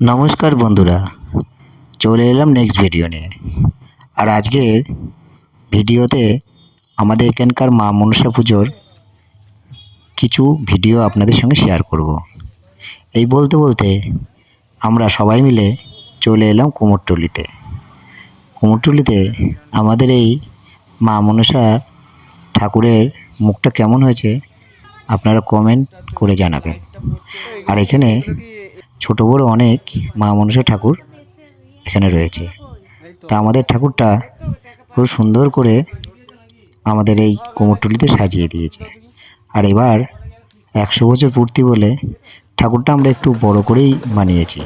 নমস্কার বন্ধুরা, চলে এলাম নেক্সট ভিডিও নিয়ে। আর আজকের ভিডিওতে আমাদের এখানকার মা মনসা পুজোর কিছু ভিডিও আপনাদের সঙ্গে শেয়ার করব। এই বলতে বলতে আমরা সবাই মিলে চলে এলাম কুমোরটুলিতে। কুমোরটুলিতে আমাদের এই মা মনসা ঠাকুরের মুখটা কেমন হয়েছে আপনারা কমেন্ট করে জানাবেন। আর এখানে ছোট বড় অনেক মা মনসা ঠাকুর এখানে রয়েছে। তা আমাদের ঠাকুরটা খুব সুন্দর করে আমাদের এই কোমরটুলিতে সাজিয়ে দিয়েছে। আর এবার একশো বছর পূর্তি বলে ঠাকুরটা আমরা একটু বড় করেই বানিয়েছি।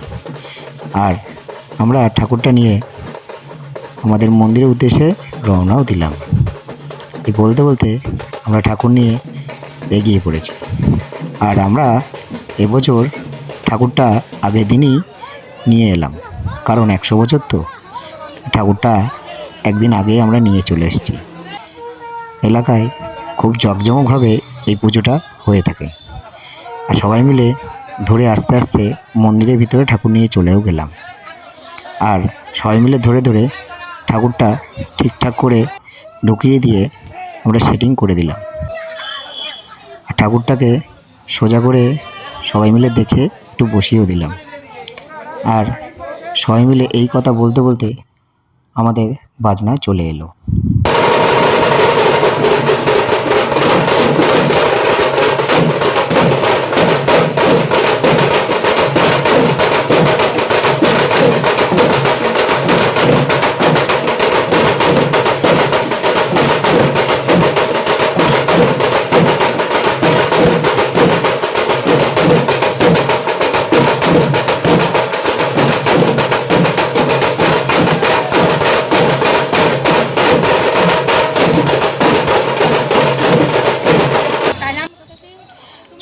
আর আমরা ঠাকুরটা নিয়ে আমাদের মন্দিরের উদ্দেশ্যে রওনাও দিলাম। এই বলতে বলতে আমরা ঠাকুর নিয়ে এগিয়ে পড়েছি। আর আমরা এবছর ঠাকুরটা আগের দিনই নিয়ে এলাম। কারণ একশো বছর তো। ঠাকুরটা একদিন আগেই আমরা নিয়ে চলে এসেছি। এলাকায় খুব জাঁকজমকভাবে এই পুজোটা হয়ে থাকে। আর সবাই মিলে ধরে আস্তে আস্তে মন্দিরের ভিতরে ঠাকুর নিয়ে চলেও গেলাম। আর সবাই মিলে ধরে ধরে ঠাকুরটা ঠিকঠাক করে ঢুকিয়ে দিয়ে আমরা সেটিং করে দিলাম। ঠাকুরটাকে সোজা করে সবাই মিলে দেখে একটু বসিয়েও দিলাম। আর সবাই মিলে এই কথা বলতে বলতে আমাদের বাজনা চলে এলো।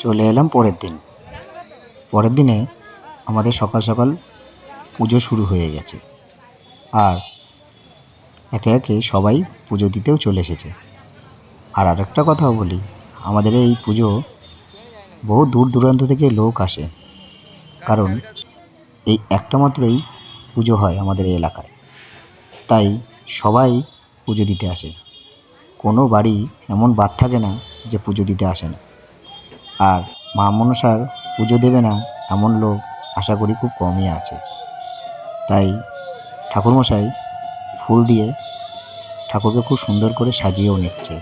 চলে এলাম পরের দিন। পরের দিনে আমাদের সকাল সকাল পুজো শুরু হয়ে গেছে। আর একে একে সবাই পুজো দিতেও চলে এসেছে। আর আরেকটা কথাও বলি, আমাদের এই পুজো বহু দূর দূরান্ত থেকে লোক আসে। কারণ এই একটা মাত্রই পুজো হয় আমাদের এই এলাকায়। তাই সবাই পুজো দিতে আসে। কোনো বাড়ি এমন বাদ থাকে না যে পুজো দিতে আসে না। আর মা মনসার পুজো দেবে না এমন লোক আশা করি খুব কমই আছে। তাই ঠাকুরমশাই ফুল দিয়ে ঠাকুরকে খুব সুন্দর করে সাজিয়েও নিচ্ছে।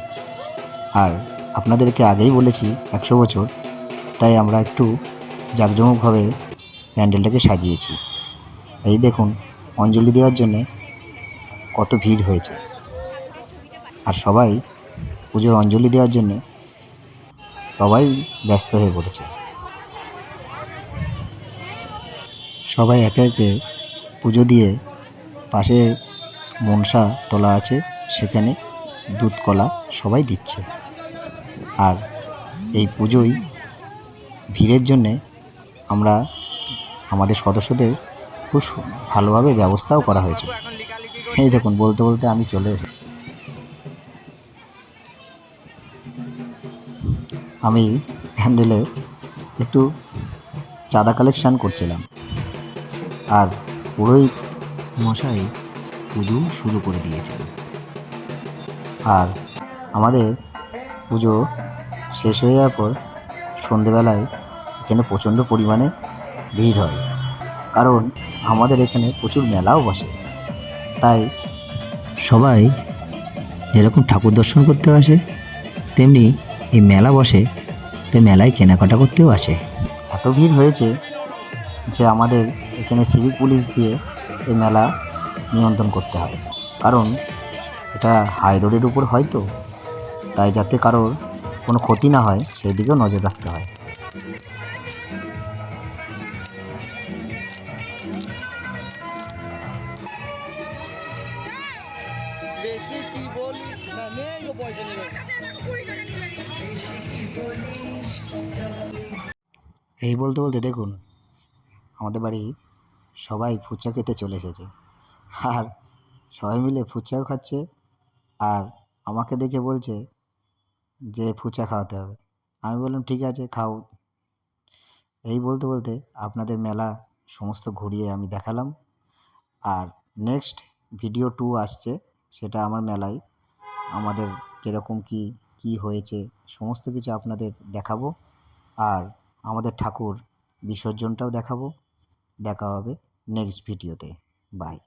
আর আপনাদেরকে আগেই বলেছি একশো বছর, তাই আমরা একটু জাঁকজমকভাবে প্যান্ডেলটাকে সাজিয়েছি। এই দেখুন, অঞ্জলি দেওয়ার জন্যে কত ভিড় হয়েছে। আর সবাই পুজোর অঞ্জলি দেওয়ার জন্যে সবাই ব্যস্ত হয়ে পড়েছে। সবাই একে একে পুজো দিয়ে পাশে মনসা তোলা আছে, সেখানে দুধ কলা সবাই দিচ্ছে। আর এই পুজোয় ভিড়ের জন্যে আমরা আমাদের সদস্যদের খুব ভালোভাবে ব্যবস্থাও করা হয়েছে। এই দেখুন, বলতে বলতে আমি চলে এসেছি। আমি প্যান্ডেলে একটু চাঁদা কালেকশান করছিলাম। আর পুরোহিত মশাই পুজো শুরু করে দিয়েছিল আর আমাদের পুজো শেষ হয়ে যাওয়ার পর সন্ধেবেলায় এখানে প্রচণ্ড পরিমাণে ভিড় হয়। কারণ আমাদের এখানে প্রচুর মেলাও বসে। তাই সবাই যেরকম ঠাকুর দর্শন করতে আসে, তেমনি এই মেলা বসে তাই মেলায় কেনাকাটা করতেও আসে। এত ভিড় হয়েছে যে আমাদের এখানে সিভিক পুলিশ দিয়ে এই মেলা নিয়ন্ত্রণ করতে হয়। কারণ এটা হাই রোডের উপর হয় তো তাই যাতে কারোর কোনো ক্ষতি না হয় সেই দিকেও নজর রাখতে হয়। বেশি কি বলি? না নেই পয়সা নেবে। এই বলতে বলতে দেখুন, আমাদের বাড়ি সবাই ফুচকা খেতে চলে এসেছে। আর সবাই মিলে ফুচকাও খাচ্ছে আর আমাকে দেখে বলছে যে ফুচকা খাওয়াতে হবে। আমি বললাম, ঠিক আছে, খাও। এই বলতে বলতে আপনাদের মেলা সমস্ত ঘুরিয়ে আমি দেখালাম। আর নেক্সট ভিডিও টু আসছে, সেটা আমার মেলায় আমাদের কীরকম কী কী হয়েছে, সমস্ত কিছু আপনাদের দেখাবো। আর আমাদের ঠাকুর বিসর্জনটাও দেখাবো। দেখা হবে নেক্সট ভিডিওতে বাই